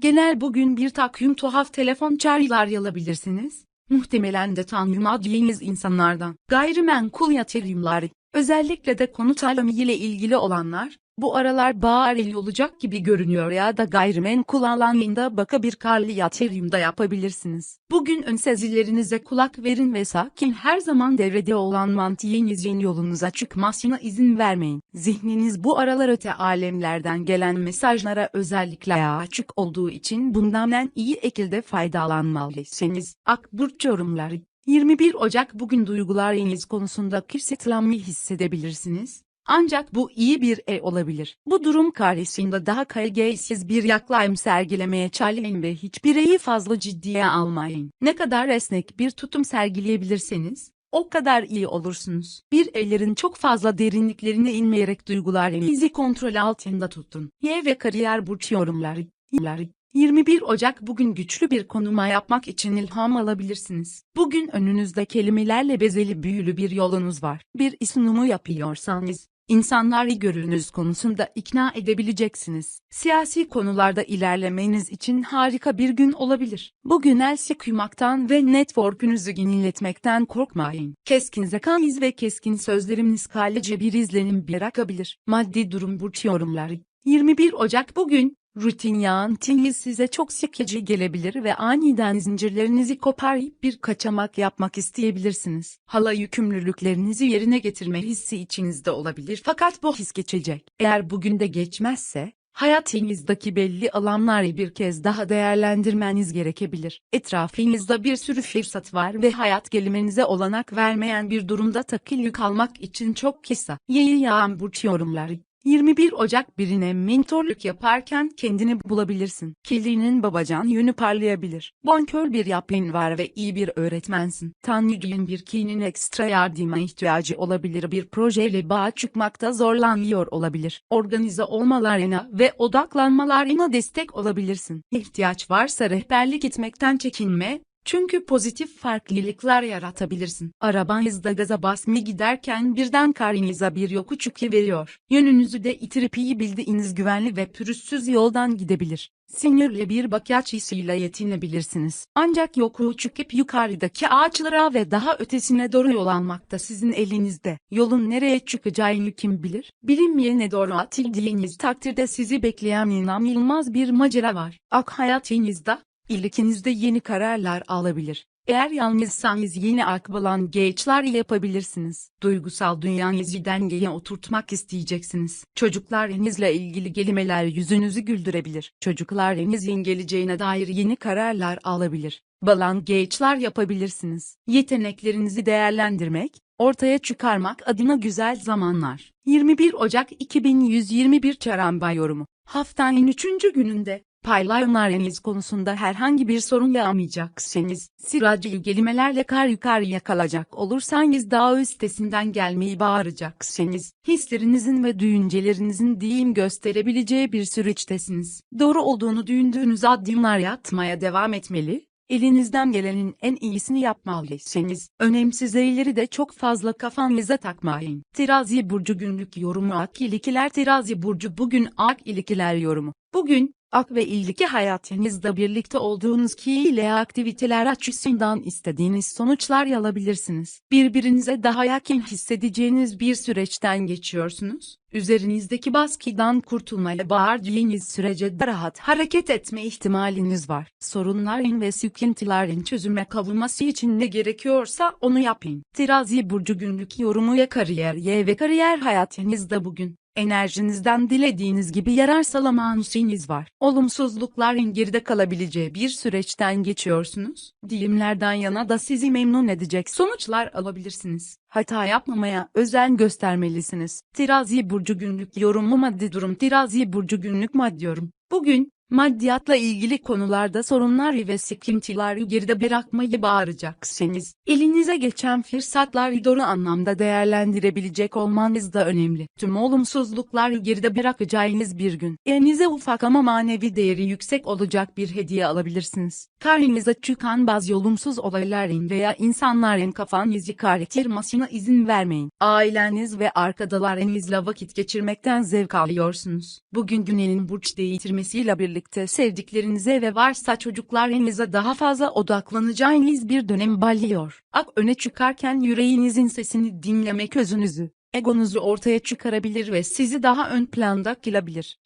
Genel bugün bir takvim tuhaf telefon çağrılar alabilirsiniz. Muhtemelen de tanrım adliyeniz insanlardan. Gayrimenkul yatırımları, özellikle de konut alımı ile ilgili olanlar, bu aralar bari olacak gibi görünüyor ya da gayrimenkul alanında baka bir karlı da yapabilirsiniz. Bugün ön sezilerinize kulak verin ve sakin her zaman devrede olan mantığınızın yolunuza çıkmasına izin vermeyin. Zihniniz bu aralar öte alemlerden gelen mesajlara özellikle açık olduğu için bundan en iyi şekilde faydalanmalısınız. Akburç yorumları 21 Ocak bugün duygularınız konusunda kısıtlanmayı hissedebilirsiniz. Ancak bu iyi bir e olabilir. Bu durum karşısında daha kaygısız bir yaklaşım sergilemeye çalışın ve hiçbir eyi fazla ciddiye almayın. Ne kadar esnek bir tutum sergileyebilirseniz, o kadar iyi olursunuz. Bir ellerin çok fazla derinliklerine inmeyerek duygularınızı kontrol altında tutun. Y ve kariyer burç yorumları. 21 Ocak bugün güçlü bir konuma yapmak için ilham alabilirsiniz. Bugün önünüzde kelimelerle bezeli büyülü bir yolunuz var. Bir sunumu yapıyorsanız, insanları görünüz konusunda ikna edebileceksiniz. Siyasi konularda ilerlemeniz için harika bir gün olabilir. Bugün el sıkmaktan ve network'ünüzü yeniletmekten korkmayın. Keskin zekanız ve keskin sözleriniz kalece bir izlenim bırakabilir. Maddi durum burç yorumları. 21 Ocak bugün, Rutin yağıntınız size çok sıkıcı gelebilir ve aniden zincirlerinizi koparıp bir kaçamak yapmak isteyebilirsiniz. Hala yükümlülüklerinizi yerine getirme hissi içinizde olabilir fakat bu his geçecek. Eğer bugün de geçmezse, hayatınızdaki belli alanları bir kez daha değerlendirmeniz gerekebilir. Etrafınızda bir sürü fırsat var ve hayat gelimenize olanak vermeyen bir durumda takılı kalmak için çok kısa. Yeni yağan burç yorumları. 21 Ocak birine mentorluk yaparken kendini bulabilirsin. Kilinin babacan yönü parlayabilir. Bonkör bir yapın var ve iyi bir öğretmensin. Tanrı'nın bir kinin ekstra yardıma ihtiyacı olabilir. Bir projeyle bağ çıkmakta zorlanıyor olabilir. Organize olmalarına ve odaklanmalarına destek olabilirsin. İhtiyaç varsa rehberlik etmekten çekinme, çünkü pozitif farklılıklar yaratabilirsin. Arabanızda gaza basmaya giderken birden karınıza bir yokuş veriyor. Yönünüzü de itirip iyi bildiğiniz güvenli ve pürüzsüz yoldan gidebilir. Sinirli bir bakış açısıyla yetinebilirsiniz. Ancak yokuğu çıkıp yukarıdaki ağaçlara ve daha ötesine doğru yol almakta sizin elinizde. Yolun nereye çıkacağını kim bilir? Bilinmeyene doğru atıldığınız takdirde sizi bekleyen inanılmaz bir macera var. Ak hayatınızda, İlkinizde yeni kararlar alabilir. Eğer yalnızsanız yeni akbalan gençler yapabilirsiniz. Duygusal dünyanızı dengeye oturtmak isteyeceksiniz. Çocuklarınızla ilgili kelimeler yüzünüzü güldürebilir. Çocuklarınızın geleceğine dair yeni kararlar alabilir. Balan gençler yapabilirsiniz. Yeteneklerinizi değerlendirmek, ortaya çıkarmak adına güzel zamanlar. 21 Ocak 2121 Çaramba yorumu. Haftanın 3. gününde paylaşımlarınız konusunda herhangi bir sorun yaşamayacaksınız. Sıracı kelimelerle kar yukarıya kalacak olursanız daha üstesinden gelmeyi bağıracaksınız. Hislerinizin ve düşüncelerinizin deyim gösterebileceği bir süreçtesiniz. Doğru olduğunu düşündüğünüz adımlar atmaya devam etmeli, Elinizden gelenin en iyisini yapmalısınız. Önemsiz şeyleri de çok fazla kafanıza takmayın. Terazi Burcu günlük yorumu Ak ilikiler Terazi Burcu bugün Ak ilikiler yorumu. Bugün, Ak ve ilgili hayatınızda birlikte olduğunuz kişiyle aktiviteler açısından istediğiniz sonuçlar alabilirsiniz. Birbirinize daha yakın hissedeceğiniz bir süreçten geçiyorsunuz. Üzerinizdeki baskıdan kurtulmaya bağırdığınız sürece de rahat hareket etme ihtimaliniz var. Sorunların ve sıkıntıların çözüme kavulması için ne gerekiyorsa onu yapın. Terazi Burcu günlük yorumu ya kariyer ye ve kariyer hayatınızda bugün. Enerjinizden dilediğiniz gibi yarar salamanusiniz var. Olumsuzlukların geride kalabileceği bir süreçten geçiyorsunuz. Dilimlerden yana da sizi memnun edecek sonuçlar alabilirsiniz. Hata yapmamaya özen göstermelisiniz. Terazi Burcu günlük yorumu maddi durum Terazi Burcu günlük maddi yorum. Bugün, maddiyatla ilgili konularda sorunlar ve sıkıntıları geride bırakmayı bağıracaksınız. Elinize geçen fırsatları doğru anlamda değerlendirebilecek olmanız da önemli. Tüm olumsuzlukları geride bırakacağınız bir gün. Elinize ufak ama manevi değeri yüksek olacak bir hediye alabilirsiniz. Karnınıza çıkan bazı olumsuz olayların veya insanların kafanızı karıştırmasına izin vermeyin. Aileniz ve arkadaşlarınızla vakit geçirmekten zevk alıyorsunuz. Bugün günenin burç değiştirmesiyle birlikte birlikte sevdiklerinize ve varsa çocuklarınıza daha fazla odaklanacağınız bir dönem başlıyor. Ak öne çıkarken yüreğinizin sesini dinlemek özünüzü, egonuzu ortaya çıkarabilir ve sizi daha ön planda kılabilir.